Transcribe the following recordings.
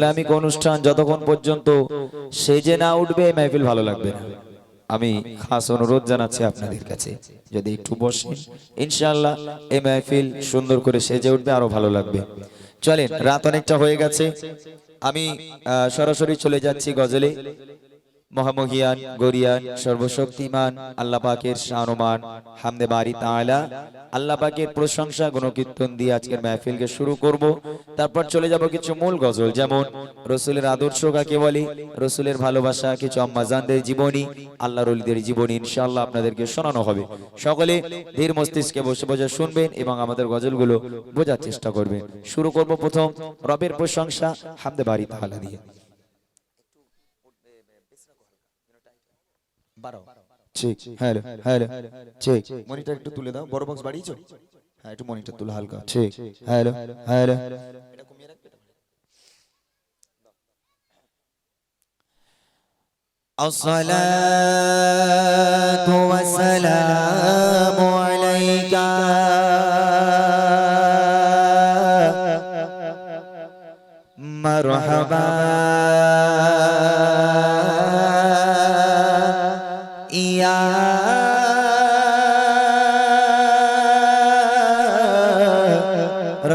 Islamic অনুষ্ঠান যতক্ষণ পর্যন্ত সেজে না উঠবে, মাহফিল ভালো লাগবে না। আমি খাস অনুরোধ জানাচ্ছি আপনাদের কাছে, যদি একটু বসেন, ইনশাআল্লাহ এই মাহফিল সুন্দর করে সেজে উঠবে, আরও ভালো লাগবে। চলেন, রাত অনেকটা হয়ে গেছে। আমি সরাসরি চলে যাচ্ছি গজলে। মহামহিয়ান, গরিয়ান, সর্বশক্তিমান আল্লাহ পাকের শাহরুমান হামদে বাড়ি তাআলা। আল্লাহ পাকের প্রশংসা, গুণকীর্তন দিয়ে আজকের মাহফিলকে শুরু করব। তারপর চলে যাব কিছু মূল গজল, যেমন রসুলের আদর্শ কাকে বলে, রসুলের ভালোবাসা, কিছু আম্মাজানদের জীবনী আল্লাহ রলিদের জীবনী, ইনশাআল্লাহ আপনাদেরকে শোনানো হবে। সকলে ধীর মস্তিষ্কে বসে বসে শুনবেন এবং আমাদের গজলগুলো বোঝার চেষ্টা করবেন। শুরু করব প্রথম রবের প্রশংসা, হামদে বাড়ি তাআলা দিয়ে। ঠিক হ্যালো হ্যালো ঠিক মনিটর একটু তুলে দাও বড় বক্স বাড়িয়েছো হ্যাঁ একটু মনিটর তুলে হালকা ঠিক হ্যালো হ্যালো الصلاة والسلام عليك مرحبا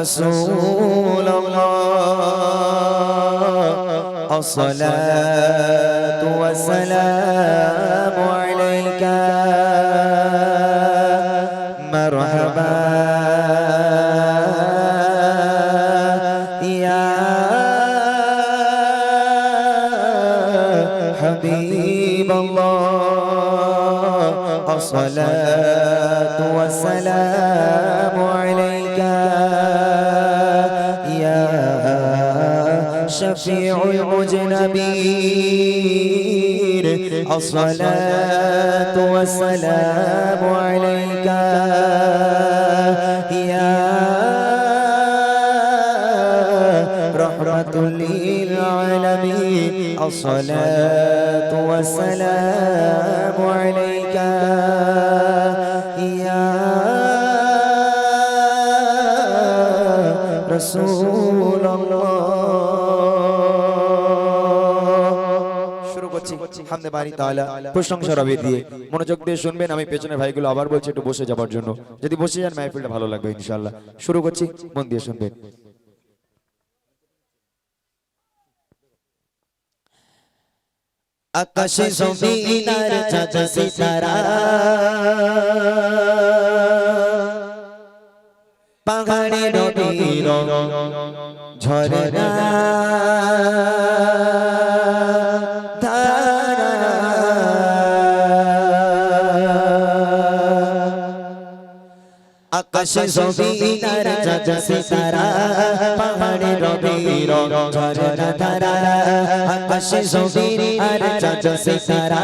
رسول الله. الصلاة والسلام عليك. مرحبا. يا حبيب الله. الصلاة والسلام شفيع المجنبين الصلاة والسلام عليك. يا رحمة للعالمين. الصلاة والسلام عليك. يا رسول করছি। হামদে বাড়ি তাআলা প্রশংসা রবে দিয়ে। মনোযোগ দিয়ে শুনবেন আমি পেছনের ভাইগুলো আবার বলছি একটু বসে যাবার জন্য। যদি বসে যান মাহফিলটা ভালো লাগবে ইনশাআল্লাহ। শুরু করছি মন দিয়ে শুনবেন। আকাশে জমিনার চাঁদ সিতারা। পাহাড়ে নদীর ঝরনা আকাশে জমিনার চাঁদ সিতারা পাহাড়ে নদীর ঝরনা ধারা আকাশে জমিনার চাঁদ সিতারা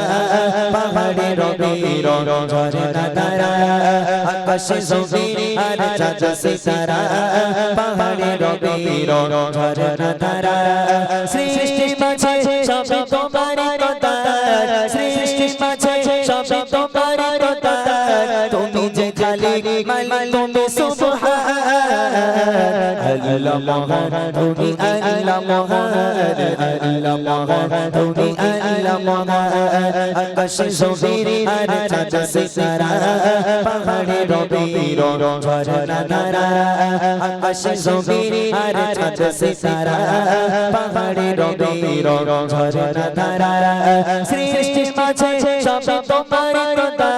পাহাড়ে নদীর ঝরনা ধারা আকাশে জমিনার চাঁদ সিতারা পাহাড়ে নদীর ঝরনা ধারা সৃষ্টি মাঝে মালিক তুমি সুবহান আল্লাহ মহান তুমি আল্লাহ মহান আল্লাহ মহান তুমি আল্লাহ মহান আকাশে জমির আর চাঁদ সিতারা পাহাড়ে রবির ঝরনা ধারা আকাশে জমির আর চাঁদ সিতারা পাহাড়ে রবির ঝরনা ধারা সৃষ্টির মাঝে সব তোমার কথা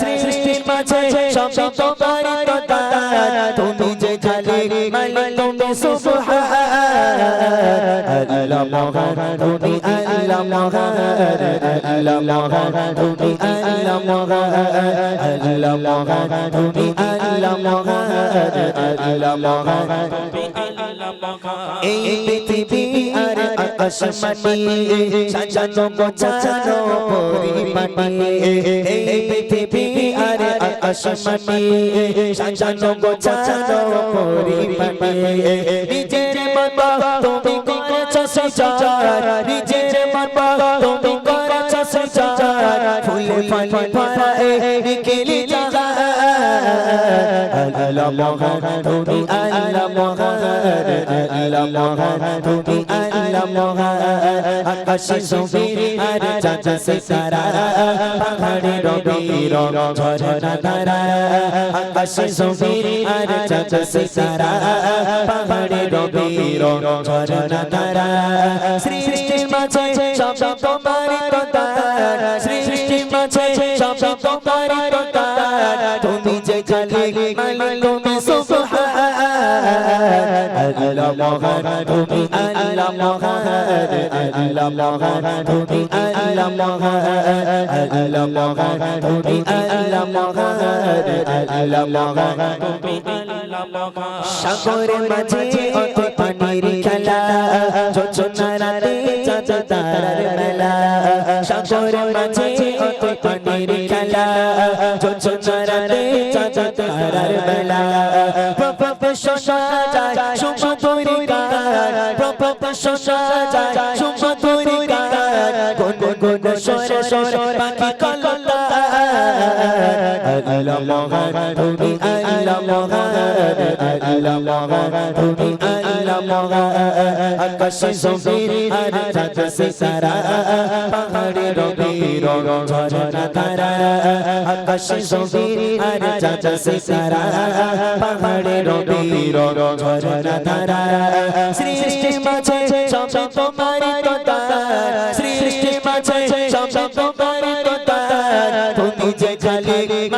সৃষ্টির মাঝে সব তোমার কথা তুমি যে খালিক মালিক তুমি সুবহান আল্লাহ মহান তুমি আল্লাহ মহান আল্লাহ মহান তুমি আল্লাহ মহান আল্লাহ মহান তুমি আল্লাহ মহান আল্লাহ মহান এই পৃথিবী আর আকাশ মাটি সাজানো গোছানো পরিপাটি এই পৃথিবী আর মাটি সাজানো গোছানো পরিপাটি। নিজের মত তুমি করেছ সজার নিজের মত তুমি করেছ সজার ফুলে ফলে এই নিখিল জাহান আল্লাহ মহান তুমি আল্লাহ মহান আল্লাহ মহান তুমি আল্লাহ মহান আকাশে জমিন আর চাঁদ সিতারা পাহাড়ে রবির ঝরনা ধারা আকাশে জমিন আর চাঁদ সিতারা পাহাড়ে রবির ঝরনা ধারা সৃষ্টির মাঝে সব তোমারই কথা সৃষ্টির মাঝে সব তোমারই কথা তুমি যে খালি মালিক তুমি। আল্লাহ মহান তুমি আল্লাহ মহান আল্লাহ মহান তুমি আল্লাহ মহান আল্লাহ মহান তুমি আল্লাহ মহান আল্লাহ মহান তুমি আল্লাহ মহান সাগরের মাঝে অত পানির খেলা যোজনা রাতে চাঁদ তারার মেলা সাগরের মাঝে অত পানির খেলা যোজনা রাতে চাঁদ তারার মেলা শোষা যায় সুমধুরি গান প্রভাব শোষা যায় সুমধুরি গান গুন গুন পাখি তুমি আকাশে জমিন আর চাঁদ সিতারা পাহাড়ে রবির ঝরনা ধারা আকাশে জমিন আর চাঁদ সিতারা পাহাড়ে রবির ঝরনা ধারা সৃষ্টির মাঝে সব তোমারই কথা সৃষ্টির মাঝে সব তোমারই কথা তুমি যে খালিক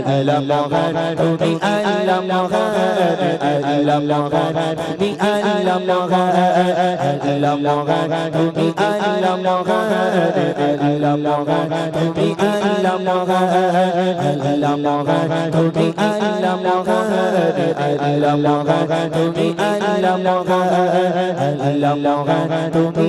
তুমি আল্লাহ মহান আল্লাহ মহান তুমি আল্লাহ মহান আল্লাহ মহান তুমি